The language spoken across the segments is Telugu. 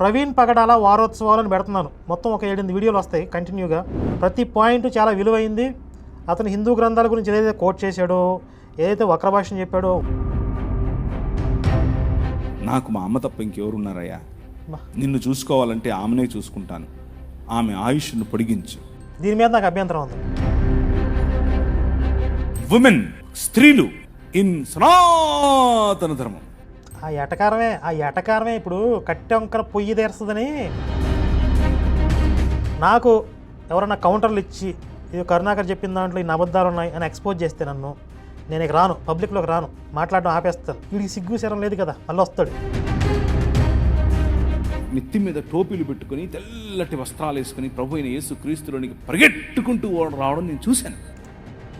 ప్రవీణ్ పగడాల వారోత్సవాలను పెడుతున్నాను. మొత్తం ఒక ఏడెనిమిది వీడియోలు వస్తాయి. కంటిన్యూగా. ప్రతి పాయింట్ చాలా విలువైంది. అతను హిందూ గ్రంథాల గురించి ఏదైతే కోట్ చేశాడో ఏదైతే వక్ర భాషను చెప్పాడో. నాకు మా అమ్మ తప్ప ఇంకెవరున్నారయ్యా? మా. నిన్ను చూసుకోవాలంటే ఆమెనే చూసుకుంటాను. ఆమె ఆయుష్ను పొడిగించు. దీని మీద నాకు అభ్యంతరం ఉంది. ఉమెన్ స్త్రీలు ఇన్ సనాతన ధర్మం. ఆ ఎటకారమే ఆ ఎటకారమే ఇప్పుడు కట్టెంకర పొయ్యి తెరుస్తుందని నాకు ఎవరన్నా కౌంటర్లు ఇచ్చి ఇది కరుణాకర్ చెప్పిన దాంట్లో ఇన్ని అబద్ధాలు ఉన్నాయి అని ఎక్స్పోజ్ చేస్తే నన్ను నేను ఇక రాను పబ్లిక్లోకి రాను మాట్లాడడం ఆపేస్తాను. వీడికి సిగ్గు శరం లేదు కదా మళ్ళీ వస్తాడు. నెత్తి మీద టోపీలు పెట్టుకుని తెల్లటి వస్త్రాలు వేసుకుని ప్రభు అయిన యేసు క్రీస్తులోనికి పరిగెట్టుకుంటూ రావడం నేను చూశాను.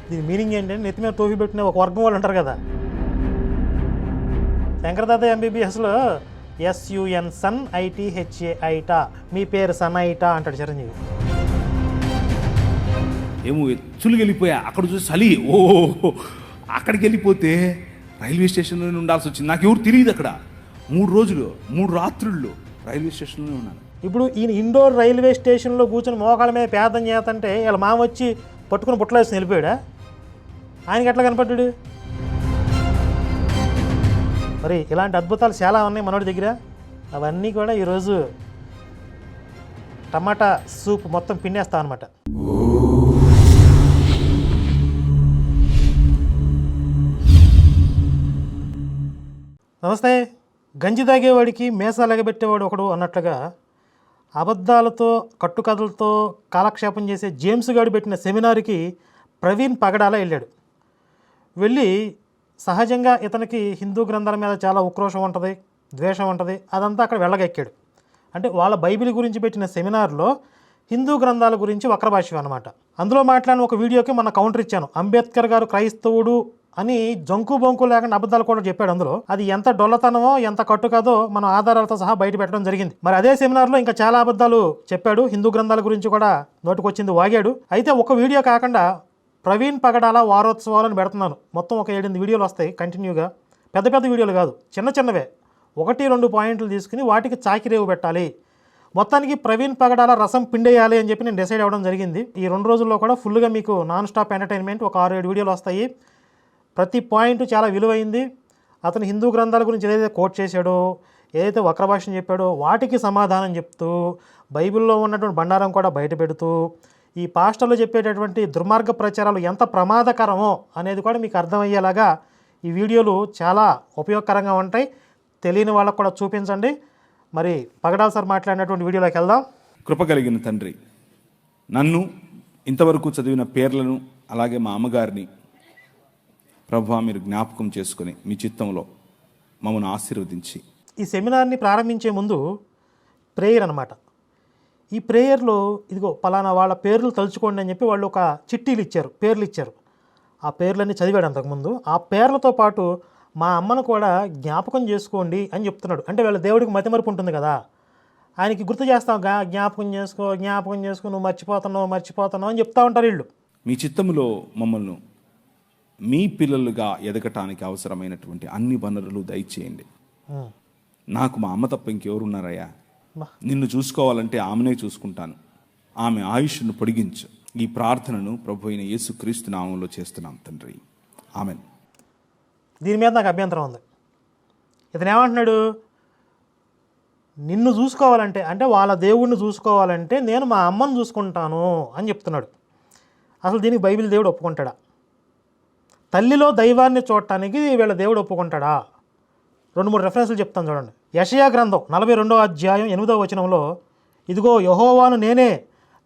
దీని మీనింగ్ ఏంటంటే నెత్తి మీద టోపీ పెట్టిన ఒక వర్గం వాళ్ళు అంటారు కదా Shankar Dada ఎంబీబీఎస్లో S U N sun I T H A AITA మీ పేరు సన్ ఐటా అంటాడు చిరంజీవి. ఏమో ఎత్తులు వెళ్ళిపోయా అక్కడ చూసి చలి ఓ అక్కడికి వెళ్ళిపోతే రైల్వే స్టేషన్లోనే ఉండాల్సి వచ్చింది. నాకు ఎవరు తెలియదు అక్కడ. మూడు రోజులు మూడు రాత్రుళ్ళు రైల్వే స్టేషన్లోనే ఉన్నాను. ఇప్పుడు ఈయన ఇండోర్ రైల్వే స్టేషన్లో కూర్చొని మోకాళ్ళ మీద పేదం చేతంటే వీళ్ళ మామ వచ్చి పట్టుకుని బుట్టలేసి వెళ్ళిపోయాడా? ఆయనకి ఎట్లా కనపడ్డాడు? మరి ఇలాంటి అద్భుతాలు చాలా ఉన్నాయి మనోడి దగ్గర. అవన్నీ కూడా ఈరోజు టమాటా సూప్ మొత్తం పిండేస్తాం అనమాట నమస్తే. గంజి తాగేవాడికి మేసాలు ఎగబెట్టేవాడు ఒకడు అన్నట్లుగా అబద్ధాలతో కట్టుకథలతో కాలక్షేపం చేసే జేమ్స్ గారు పెట్టిన సెమినార్కి ప్రవీణ్ పగడాల వెళ్ళాడు. వెళ్ళి సహజంగా ఇతనికి హిందూ గ్రంథాల మీద చాలా ఉక్రోషం ఉంటుంది ద్వేషం ఉంటుంది అదంతా అక్కడ వెళ్ళగెక్కాడు. అంటే వాళ్ళ బైబిల్ గురించి పెట్టిన సెమినార్లో హిందూ గ్రంథాల గురించి వక్రభాష్యం అనమాట అందులో మాట్లాడిన ఒక వీడియోకి మన కౌంటర్ ఇచ్చాను. అంబేద్కర్ గారు క్రైస్తవుడు అని జంకు బొంకు లేకుండా అబద్ధాలు కూడా చెప్పాడు అందులో. అది ఎంత డొల్లతనమో ఎంత కట్టుకదో మన ఆధారాలతో సహా బయట పెట్టడం జరిగింది. మరి అదే సెమినార్లో ఇంకా చాలా అబద్ధాలు చెప్పాడు. హిందూ గ్రంథాల గురించి కూడా నోటికొచ్చింది వాగాడు. అయితే ఒక వీడియో కాకుండా ప్రవీణ్ పగడాల వారోత్సవాలను పెడుతున్నాను. మొత్తం ఒక ఏడెనిమిది వీడియోలు వస్తాయి. కంటిన్యూగా. పెద్ద పెద్ద వీడియోలు కాదు. చిన్న చిన్నవే. ఒకటి రెండు పాయింట్లు తీసుకుని వాటికి చాకిరేవు పెట్టాలి. మొత్తానికి ప్రవీణ్ పగడాల రసం పిండేయాలి అని చెప్పి నేను డిసైడ్ అవ్వడం జరిగింది. ఈ రెండు రోజుల్లో కూడా ఫుల్గా మీకు నాన్ స్టాప్ ఎంటర్టైన్మెంట్ ఒక ఆరు ఏడు వీడియోలు వస్తాయి. ప్రతి పాయింట్ చాలా విలువైంది. అతను హిందూ గ్రంథాల గురించి ఏదైతే కోట్ చేశాడో ఏదైతే వక్ర చెప్పాడో వాటికి సమాధానం చెప్తూ బైబిల్లో ఉన్నటువంటి బండారం కూడా బయట పెడుతూ ఈ పాస్టర్లు చెప్పేటటువంటి దుర్మార్గ ప్రచారాలు ఎంత ప్రమాదకరమో అనేది కూడా మీకు అర్థమయ్యేలాగా ఈ వీడియోలు చాలా ఉపయోగకరంగా ఉంటాయి. తెలియని వాళ్ళకు కూడా చూపించండి. మరి పగడాల్ సార్ మాట్లాడినటువంటి వీడియోలోకి వెళ్దాం. కృప కలిగిన తండ్రి నన్ను ఇంతవరకు చదివిన పేర్లను అలాగే మా అమ్మగారిని ప్రభా మీరు జ్ఞాపకం చేసుకుని మీ చిత్తంలో మమ్మల్ని ఆశీర్వదించి. ఈ సెమినార్ని ప్రారంభించే ముందు ప్రేయర్ అనమాట ఈ ప్రేయర్లో ఇదిగో పలానా వాళ్ళ పేర్లు తలుచుకోండి అని చెప్పి వాళ్ళు ఒక చిట్టీలు ఇచ్చారు పేర్లు ఇచ్చారు. ఆ పేర్లన్నీ చదివాడు అంతకుముందు. ఆ పేర్లతో పాటు మా అమ్మను కూడా జ్ఞాపకం చేసుకోండి అని చెప్తున్నాడు. అంటే వీళ్ళ దేవుడికి మతిమరుపు ఉంటుంది కదా. ఆయనకి గుర్తు చేస్తాం గా జ్ఞాపకం చేసుకో జ్ఞాపకం చేసుకో నువ్వు మర్చిపోతున్నావు మర్చిపోతున్నావు అని చెప్తా ఉంటారు వీళ్ళు. మీ చిత్తములో మమ్మల్ని మీ పిల్లలుగా ఎదగటానికి అవసరమైనటువంటి అన్ని వనరులు దయచేయండి. నాకు మా అమ్మ తప్ప ఇంకెవరున్నారయ్యా. నిన్ను చూసుకోవాలంటే ఆమెనే చూసుకుంటాను. ఆమె ఆయుష్ను పొడిగించు. ఈ ప్రార్థనను ప్రభు అయిన యేసుక్రీస్తు నామంలో చేస్తున్నాం తండ్రి. ఆమెన్. దీని మీద నాకు అభ్యంతరం ఉంది. ఇతను ఏమంటున్నాడు? నిన్ను చూసుకోవాలంటే అంటే వాళ్ళ దేవుడిని చూసుకోవాలంటే నేను మా అమ్మను చూసుకుంటాను అని చెప్తున్నాడు. అసలు దీనికి బైబిల్ దేవుడు ఒప్పుకుంటాడా? తల్లిలో దైవాన్ని చూడటానికి వీళ్ళ దేవుడు ఒప్పుకుంటాడా? రెండు మూడు రెఫరెన్స్లు చెప్తాను చూడండి. యషయా గ్రంథం నలభై రెండో అధ్యాయం ఎనిమిదో వచనంలో ఇదిగో యహోవాను నేనే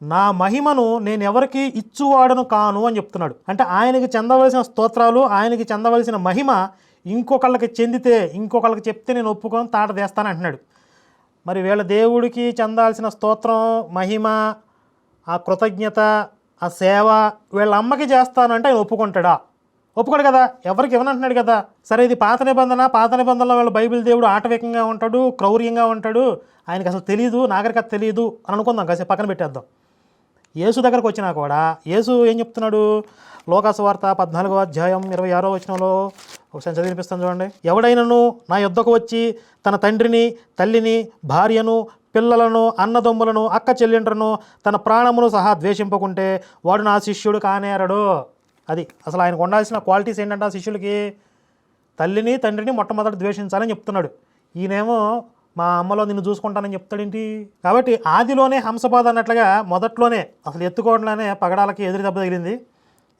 నా మహిమను నేను ఎవరికి ఇచ్చువాడను కాను అని చెప్తున్నాడు. అంటే ఆయనకి చెందవలసిన స్తోత్రాలు ఆయనకి చెందవలసిన మహిమ ఇంకొకళ్ళకి చెందితే ఇంకొకళ్ళకి చెప్తే నేను ఒప్పుకొని తాట తీస్తాను అంటున్నాడు. మరి వీళ్ళ దేవుడికి చెందాల్సిన స్తోత్రం మహిమ ఆ కృతజ్ఞత ఆ సేవ వీళ్ళ అమ్మకి చేస్తానంటే ఆయన ఒప్పుకుంటాడా? ఒప్పుకోడు కదా. ఎవరికి ఇవ్వనంటున్నాడు కదా. సరే ఇది పాత నిబంధన. పాత నిబంధనలో వాళ్ళ బైబిల్ దేవుడు ఆటవికంగా ఉంటాడు క్రౌర్యంగా ఉంటాడు. ఆయనకి అసలు తెలియదు నాగరికత తెలియదు అని అనుకుందాం. కాసేపు పక్కన పెట్టేద్దాం. యేసు దగ్గరకు వచ్చినా కూడా యేసు ఏం చెప్తున్నాడు? లోకాసు వార్త పద్నాలుగో అధ్యాయం ఇరవై ఆరో వచనంలో ఒకసారి చదివినిపిస్తాను చూడండి. ఎవడైనను నా యుద్ధకు వచ్చి తన తండ్రిని తల్లిని భార్యను పిల్లలను అన్నదమ్ములను అక్క చెల్లెండ్రను తన ప్రాణమును సహా ద్వేషింపకుంటే వాడు నా శిష్యుడు కానేరడు. అది. అసలు ఆయనకు ఉండాల్సిన క్వాలిటీస్ ఏంటంటే ఆ శిష్యులకి తల్లిని తండ్రిని మొట్టమొదటి ద్వేషించాలని చెప్తున్నాడు. ఈయనేమో మా అమ్మలో నిన్ను చూసుకుంటానని చెప్తాడేంటి? కాబట్టి ఆదిలోనే హంసపాద అన్నట్లుగా మొదట్లోనే అసలు ఎత్తుకోవడంలోనే పగడాలకి ఎదురు దెబ్బ తగిలింది.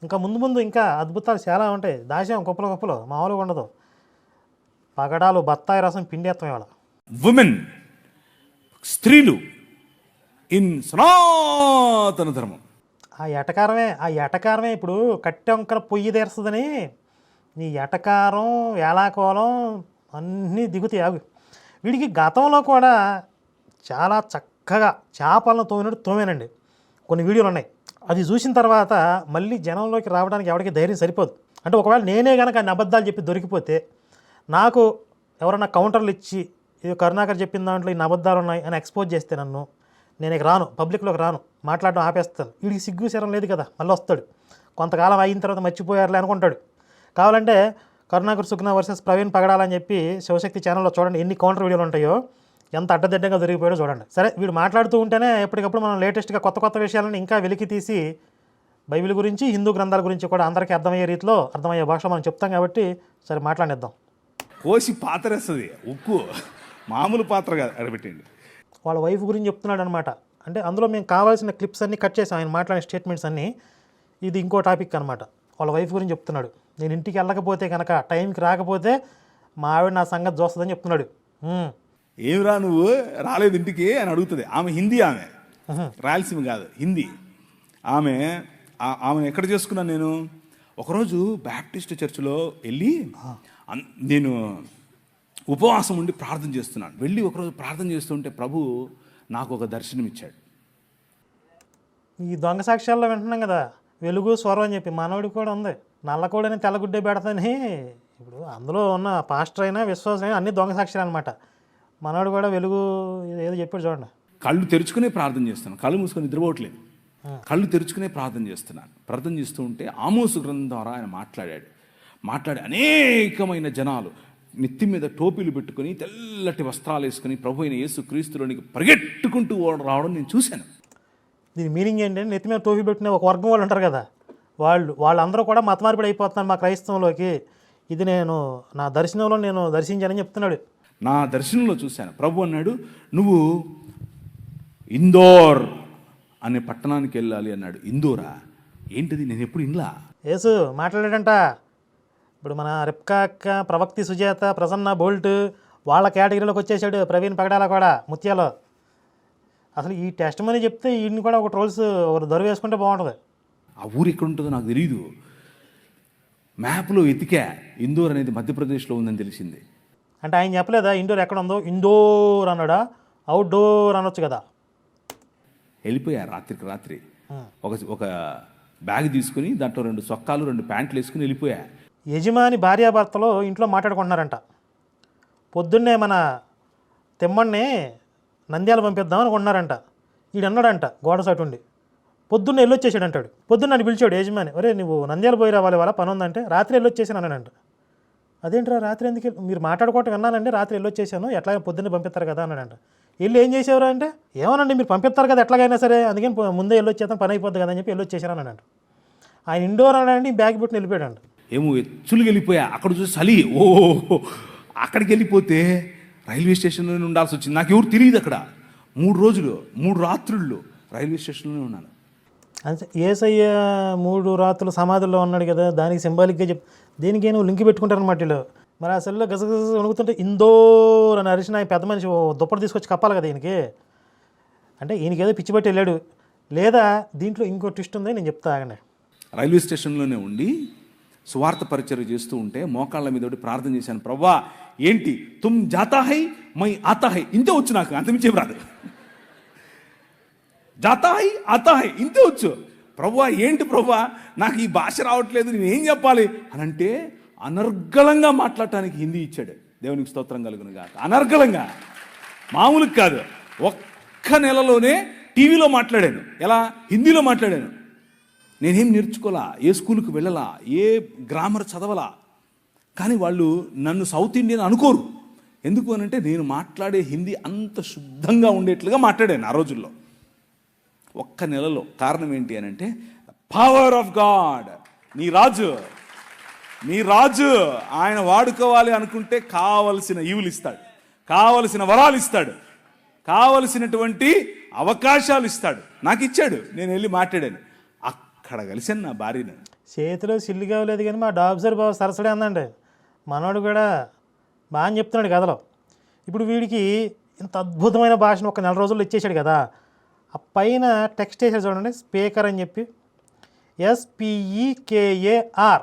ఇంకా ముందు ముందు ఇంకా అద్భుతాలు చాలా ఉంటాయి. దాశాం గొప్పలు కుప్పలు మామూలుగా ఉండదు. పగడాలు బత్తాయి రసం పిండేత్తం ఇవాళ. ఉమెన్ స్త్రీలు ఇన్ సనాతన ధర్మం. ఆ ఎటకారమే ఆ ఎటకారమే ఇప్పుడు కట్టెంకర పొయ్యి తీరుస్తుందని నీ ఎటకారం ఏలాకోలం అన్నీ దిగుతాయి అవి వీడికి గతంలో కూడా చాలా చక్కగా చేపలను తోమినట్టు తోమేనండి. కొన్ని వీడియోలు ఉన్నాయి. అది చూసిన తర్వాత మళ్ళీ జనంలోకి రావడానికి ఎవరికి ధైర్యం సరిపోదు. అంటే ఒకవేళ నేనే కనుక అన్ని అబద్ధాలు చెప్పి దొరికిపోతే నాకు ఎవరైనా కౌంటర్లు ఇచ్చి ఇది కరుణాకర్ చెప్పిన దాంట్లో ఇన్ని అబద్ధాలు ఉన్నాయి అని ఎక్స్పోజ్ చేస్తే నన్ను నేను ఇక రాను పబ్లిక్లోకి రాను మాట్లాడడం ఆపేస్తాను. వీడికి సిగ్గు శరం లేదు కదా మళ్ళీ వస్తాడు. కొంతకాలం అయిన తర్వాత మర్చిపోయారులే అనుకుంటాడు. కావాలంటే కరుణాకర్ సుగ్న వర్సెస్ ప్రవీణ్ పగడాలని చెప్పి శివశక్తి ఛానల్లో చూడండి ఎన్ని కౌంటర్ వీడియోలు ఉంటాయో. ఎంత అడ్డదిడ్డంగా దొరికిపోయాడో చూడండి. సరే వీడు మాట్లాడుతూ ఉంటేనే ఎప్పటికప్పుడు మనం లేటెస్ట్గా కొత్త కొత్త విషయాలను ఇంకా వెలికి తీసి బైబిల్ గురించి హిందూ గ్రంథాల గురించి కూడా అందరికీ అర్థమయ్యే రీతిలో అర్థమయ్యే భాష మనం చెప్తాం కాబట్టి సరే మాట్లాడేద్దాం కోసి పాత్రేస్తుంది ఉక్కు. మామూలు పాత్ర కాదు అడబెట్టండి వాళ్ళ వైఫ్ గురించి చెప్తున్నాడు అనమాట అంటే అందులో మేము కావాల్సిన క్లిప్స్ అన్నీ కట్ చేసాం. ఆయన మాట్లాడిన స్టేట్మెంట్స్ అన్నీ. ఇది ఇంకో టాపిక్ అనమాట. వాళ్ళ వైఫ్ గురించి చెప్తున్నాడు. నేను ఇంటికి వెళ్ళకపోతే కనుక టైంకి రాకపోతే మా ఆవిడ నా సంగతి చూస్తుందని చెప్తున్నాడు. ఏమిరా నువ్వు? రాలేదు ఇంటికి అని అడుగుతుంది. ఆమె హిందీ ఆమె. రాయలసీమ కాదు హిందీ. ఆమె ఆమెను ఎక్కడ చేసుకున్నాను నేను? ఒకరోజు బ్యాప్టిస్ట్ చర్చిలో వెళ్ళి నేను ఉపవాసం ఉండి ప్రార్థన చేస్తున్నాను. వెళ్ళి ఒకరోజు ప్రార్థన చేస్తుంటే ప్రభు నాకు ఒక దర్శనం ఇచ్చాడు ఈ దొంగ సాక్ష్యాల్లో వింటున్నాం కదా వెలుగు స్వరం అని చెప్పి మనోడికి కూడా ఉంది. నల్లకోడని తెల్లగుడ్డే పెడతాని ఇప్పుడు అందులో ఉన్న పాస్టర్ అయినా విశ్వాసం అయినా అన్ని దొంగ సాక్ష్యాలు అనమాట మనోడు కూడా వెలుగు ఏదో చెప్పాడు చూడండి. కళ్ళు తెరుచుకునే ప్రార్థన చేస్తున్నాను. కళ్ళు మూసుకొని నిద్రపోవట్లేదు. కళ్ళు తెరుచుకునే ప్రార్థన చేస్తున్నాను. ప్రార్థన చేస్తూ ఉంటే ఆమోసు గ్రంథం ద్వారా ఆయన మాట్లాడాడు. మాట్లాడి అనేకమైన జనాలు. నెత్తి మీద టోపీలు పెట్టుకొని తెల్లటి వస్త్రాలు వేసుకొని ప్రభు అయిన యేసు క్రీస్తులోనికి పరిగెట్టుకుంటూ రావడం నేను చూశాను. దీని మీనింగ్ ఏంటంటే నెత్తి మీద టోపీ పెట్టిన ఒక వర్గం వాళ్ళు ఉంటారు కదా. వాళ్ళు వాళ్ళందరూ కూడా మత మార్పిడి అయిపోతున్నారు మా క్రైస్తవంలోకి. ఇది నేను నా దర్శనంలో నేను దర్శించానని చెప్తున్నాడు. నా దర్శనంలో చూశాను. ప్రభు అన్నాడు నువ్వు ఇందోర్ అనే పట్టణానికి వెళ్ళాలి అన్నాడు. ఇందోరా? ఏంటిది? నేను ఎప్పుడు ఇన్లా? యేసు మాట్లాడాడంట ఇప్పుడు మన రెప్కా అక్క ప్రవక్తి సుజాత ప్రసన్న బోల్ట్ వాళ్ళ కేటగిరీలోకి వచ్చేసాడు ప్రవీణ్ పగడాల కూడా ముత్యాలో. అసలు ఈ టెస్ట్ మనీ చెప్తే ఈయన్ని కూడా ఒక ట్రోల్స్ ఒక దొర వేసుకుంటే బాగుంటుంది. ఆ ఊరు ఎక్కడ ఉంటుందో నాకు తెలియదు మ్యాప్లో ఎతికా ఇందోర్ అనేది మధ్యప్రదేశ్లో ఉందని తెలిసింది. అంటే ఆయన చెప్పలేదా ఇండోర్ ఎక్కడ ఉందో ఇండోర్ అన్నాడా? అవుట్డోర్ అనొచ్చు కదా. వెళ్ళిపోయా రాత్రికి రాత్రి. ఒక ఒక బ్యాగ్ తీసుకుని దాంట్లో రెండు సొక్కాలు రెండు ప్యాంట్లు వేసుకుని వెళ్ళిపోయా. యజమాని భార్యాభర్తలో ఇంట్లో మాట్లాడుకుంటున్నారంట. పొద్దున్నే మన తిమ్మణ్ణి నంద్యాల పంపిద్దాం అనుకుంటున్నారంట. ఈడు అన్నాడంట గోడ సాటు ఉండి పొద్దున్న వెళ్ళొచ్చేసాడు అంటాడు పొద్దున్న నన్ను పిలిచాడు యజమాని ఒరే నువ్వు నంద్యాల పోయి రావాలి వాళ్ళ పని ఉందంటే రాత్రి వెళ్ళొచ్చేసాను అన్నాడంట. అదేంట్రా రాత్రి ఎందుకు? మీరు మాట్లాడుకోవటం విన్నానండి రాత్రి వెళ్ళొచ్చేసాను ఎట్లా పొద్దున్నే పంపిస్తారు కదా అన్నాడంట. వెళ్ళి ఏం చేసేవారు అంటే ఏమోనండి మీరు పంపిస్తారు కదా ఎట్లాగైనా సరే అందుకని ముందే వెళ్ళొచ్చేస్తాను పని అయిపోద్ది కదా అని చెప్పి వెళ్ళొచ్చేసాను అన్నాడంట. ఆయన ఇండోర్ అన్నాడండి బ్యాగ్ పెట్టి వెళ్ళిపోయాడు ఏమో ఎచ్చులు వెళ్ళిపోయా అక్కడ చూసి చలి ఓ అక్కడికి వెళ్ళిపోతే రైల్వే స్టేషన్లోనే ఉండాల్సి వచ్చింది. నాకు ఎవరు తెలియదు అక్కడ. మూడు రోజులు మూడు రాత్రుళ్ళు రైల్వే స్టేషన్లోనే ఉన్నాను. అంతే. ఏసయ్య మూడు రాత్రులు సమాధుల్లో ఉన్నాడు కదా దానికి సింబాలిక్గా చెప్ దేనికి నువ్వు లింక్ పెట్టుకుంటారనమాట వీళ్ళు. మరి ఆ సెల్లో గసగస వణుకుతుంటే ఇందోర్ అని అరిసిన ఆయన పెద్ద మనిషి దుప్పటి తీసుకొచ్చి కప్పాలి కదా ఈయనకి. అంటే ఈయనకి ఏదో పిచ్చి పెట్టి వెళ్ళాడు. లేదా దీంట్లో ఇంకో ట్విస్ట్ ఉంది నేను చెప్తా ఆగండి. రైల్వే స్టేషన్లోనే ఉండి సువార్త పరిచయం చేస్తూ ఉంటే మోకాళ్ళ మీద ఒకటి ప్రార్థన చేశాను ప్రవ్వా ఏంటి? తుమ్ జాతాహై మై అతహై ఇంతే వచ్చు నాకు అంతమించే రాదు. జాతాహై అతహై ఇంతే వచ్చు. ప్రవ్వా ఏంటి ప్రవ్వా? నాకు ఈ భాష రావట్లేదు నేను ఏం చెప్పాలి? అని అంటే అనర్గళంగా మాట్లాడటానికి హిందీ ఇచ్చాడు. దేవునికి స్తోత్రం కలుగును కాక అనర్గళంగా. మామూలుగా కాదు. ఒక్క నెలలోనే టీవీలో మాట్లాడాను. ఎలా? హిందీలో మాట్లాడాను. నేనేం నేర్చుకోలా? ఏ స్కూల్కి వెళ్ళలా? ఏ గ్రామర్ చదవలా? కానీ వాళ్ళు నన్ను సౌత్ ఇండియన్ అనుకోరు. ఎందుకు అనంటే నేను మాట్లాడే హిందీ అంత శుద్ధంగా ఉండేట్లుగా మాట్లాడాను ఆ రోజుల్లో. ఒక్క నెలలో కారణం ఏంటి అని అంటే పవర్ ఆఫ్ గాడ్ నీ రాజు. నీ రాజు ఆయన వాడుకోవాలి అనుకుంటే కావలసిన ఈవులు ఇస్తాడు కావలసిన వరాలు ఇస్తాడు కావలసినటువంటి అవకాశాలు ఇస్తాడు నాకు ఇచ్చాడు నేను వెళ్ళి మాట్లాడాను. అక్కడ కలిసాను నా భార్యను. చేతిలో సిల్లు కావలేదు కానీ మా డాబ్సర్ బాబు సరసడే అందండి. మనోడు కూడా బాగా అని చెప్తున్నాడు కథలో. ఇప్పుడు వీడికి ఇంత అద్భుతమైన భాషను ఒక నెల రోజుల్లో ఇచ్చేసాడు కదా. ఆ పైన టెక్స్ట్ వేసాడు చూడండి స్పీకర్ అని చెప్పి. S P E K A R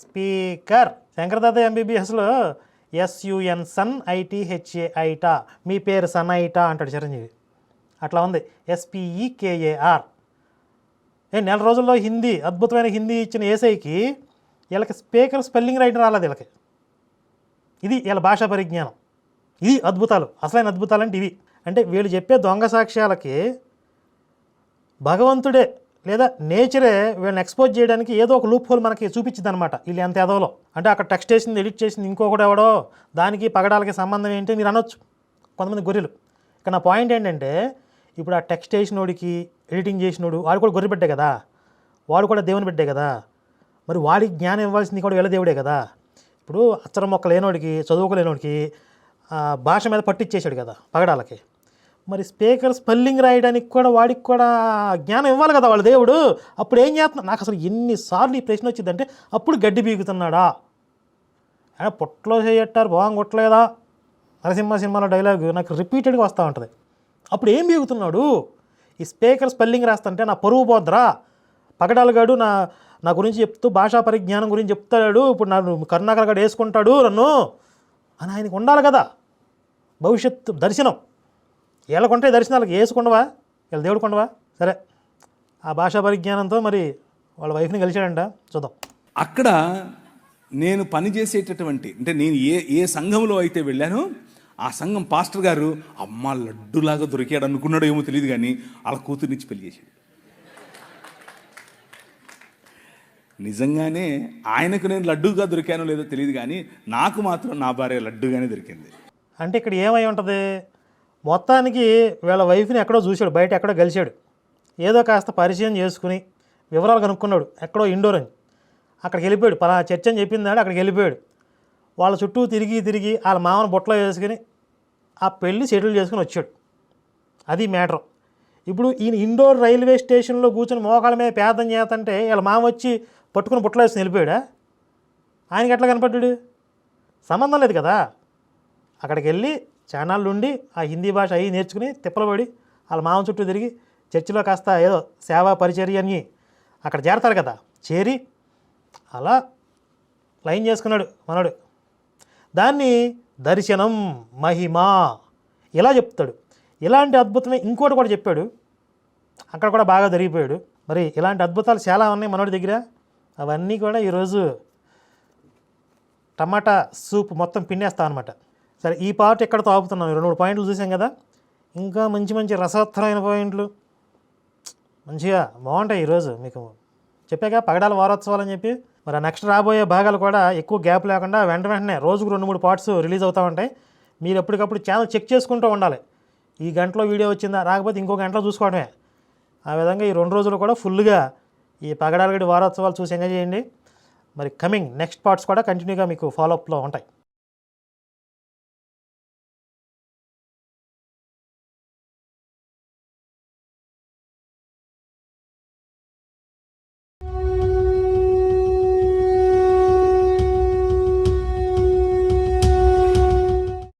speaker. Shankar Dada ఎంబీబీఎస్లో S U N sun I T H A AITA మీ పేరు సన్ ఐటా అంటాడు చిరంజీవి. అట్లా ఉంది. ఎస్పిఈకేఏఆర్ నెల రోజుల్లో హిందీ అద్భుతమైన హిందీ ఇచ్చిన ఏసైకి వీళ్ళకి స్పీకర్ స్పెల్లింగ్ రైటర్ రాలేదు వీళ్ళకి. ఇది వీళ్ళ భాషా పరిజ్ఞానం. ఇది అద్భుతాలు. అసలైన అద్భుతాలు అంటే ఇవి. అంటే వీళ్ళు చెప్పే దొంగ సాక్ష్యాలకి భగవంతుడే లేదా నేచరే వీళ్ళని ఎక్స్పోజ్ చేయడానికి ఏదో ఒక లూప్ హోల్ మనకి చూపించింది అనమాట వీళ్ళు ఎంత ఎదవలో అంటే అక్కడ టెక్స్ట్ చేసింది ఎడిట్ చేసింది ఇంకొకటి ఎవడో. దానికి పగడాలకి సంబంధం ఏంటి మీరు అనొచ్చు. కొంతమంది గొర్రెలు. ఇక నా పాయింట్ ఏంటంటే ఇప్పుడు ఆ టెక్స్ట్ చేసినోడికి ఎడిటింగ్ చేసినోడు వాడు కూడా గొర్రె పెట్టే కదా. వాడు కూడా దేవుని బిడ్డే కదా. మరి వాడికి జ్ఞానం ఇవ్వాల్సింది కూడా వీళ్ళ దేవుడే కదా. ఇప్పుడు అచ్చరం మొక్క లేనోడికి చదువుకోలేనోడికి భాష మీద పట్టిచ్చేసాడు కదా పగడాలకి. మరి స్పీకర్ స్పెల్లింగ్ రాయడానికి కూడా వాడికి కూడా జ్ఞానం ఇవ్వాలి కదా వాళ్ళ దేవుడు. అప్పుడు ఏం చేస్తున్నా నాకు అసలు ఎన్నిసార్లు ఈ ప్రశ్న వచ్చిందంటే అప్పుడు గడ్డి బీగుతున్నాడా ఆయన పొట్టలో చేయట్టారు బాగా కొట్టలేదా? నరసింహ సినిమాలో డైలాగ్ నాకు రిపీటెడ్గా వస్తూ ఉంటుంది. అప్పుడు ఏం బీగుతున్నాడు ఈ స్పీకర్ స్పెల్లింగ్ రాస్తుంటే నా పరువు పోద్రా పగడాలగాడు నా నా గురించి చెప్తూ భాషా పరిజ్ఞానం గురించి చెప్తాడు ఇప్పుడు నన్ను కర్ణాకర్ గడు వేసుకుంటాడు నన్ను అని ఆయనకు ఉండాలి కదా. భవిష్యత్తు దర్శనం. వీళ్ళకుంటే దర్శనాలకు వేసుకుండవా వీళ్ళ దేవుడు కొండవా? సరే. ఆ భాషా పరిజ్ఞానంతో మరి వాళ్ళ వైఫ్ని కలిశాడంట. చూద్దాం. అక్కడ నేను పనిచేసేటటువంటి అంటే నేను ఏ ఏ సంఘంలో అయితే వెళ్ళానో ఆ సంఘం పాస్టర్ గారు అమ్మ లడ్డులాగా దొరికాడు అనుకున్నాడో ఏమో తెలియదు కానీ వాళ్ళ కూతురునిచ్చి పెళ్ళి చేశాడు. నిజంగానే ఆయనకు నేను లడ్డుగా దొరికానో లేదో తెలియదు కానీ నాకు మాత్రం నా భార్య లడ్డుగానే దొరికింది. అంటే ఇక్కడ ఏమై ఉంటుంది? మొత్తానికి వీళ్ళ వైఫ్ని ఎక్కడో చూశాడు బయట ఎక్కడో కలిశాడు ఏదో కాస్త పరిచయం చేసుకుని వివరాలు కనుక్కున్నాడు ఎక్కడో ఇండోర్ అని. అక్కడికి వెళ్ళిపోయాడు పలా చర్చ అని చెప్పిందాడు అక్కడికి వెళ్ళిపోయాడు. వాళ్ళ చుట్టూ తిరిగి తిరిగి వాళ్ళ మామను బొట్టలో వేసుకుని ఆ పెళ్ళి సెటిల్ చేసుకుని వచ్చాడు. అది మ్యాటర్ ఇప్పుడు ఈయన ఇండోర్ రైల్వే స్టేషన్లో కూర్చొని మోకాళ్ళ మీద పేదం చేతంటే వీళ్ళ మామ వచ్చి పట్టుకుని బుట్టలో వేసి వెళ్ళిపోయాడా? ఆయనకి ఎట్లా కనపడ్డాడు? సంబంధం లేదు కదా. అక్కడికి వెళ్ళి ఛానళ్ళు ఉండి ఆ హిందీ భాష అవి నేర్చుకుని తిప్పలబడి వాళ్ళ మామ చుట్టూ తిరిగి చర్చిలో కాస్త ఏదో సేవా పరిచర్య అని అక్కడ చేరతారు కదా. చేరి అలా లైన్ చేసుకున్నాడు మనోడు. దాన్ని దర్శనం మహిమ ఇలా చెప్తాడు. ఇలాంటి అద్భుతమే ఇంకోటి కూడా చెప్పాడు. అక్కడ కూడా బాగా జరిగిపోయాడు. మరి ఇలాంటి అద్భుతాలు చాలా ఉన్నాయి మనోడి దగ్గర. అవన్నీ కూడా ఈరోజు టమాటా సూప్ మొత్తం పిండేస్తాం అనమాట సరే ఈ పార్ట్ ఎక్కడ తాగుతున్నాం? రెండు మూడు పాయింట్లు చూసాం కదా. ఇంకా మంచి మంచి రసవత్తరమైన పాయింట్లు. మంచిగా బాగుంటాయి ఈరోజు. మీకు చెప్పాక పగడాల వారోత్సవాలు అని చెప్పి మరి నెక్స్ట్ రాబోయే భాగాలు కూడా ఎక్కువ గ్యాప్ లేకుండా వెంట వెంటనే రోజుకు రెండు మూడు పార్ట్స్ రిలీజ్ అవుతూ ఉంటాయి. మీరు ఎప్పటికప్పుడు ఛానల్ చెక్ చేసుకుంటూ ఉండాలి. ఈ గంటలో వీడియో వచ్చిందా? రాకపోతే ఇంకో గంటలో చూసుకోవడమే. ఆ విధంగా ఈ రెండు రోజులు కూడా ఫుల్గా ఈ పగడాలగడి వారోత్సవాలు చూసి ఎంజాయ్ చేయండి. మరి కమింగ్ నెక్స్ట్ పార్ట్స్ కూడా కంటిన్యూగా మీకు ఫాలోఅప్లో ఉంటాయి.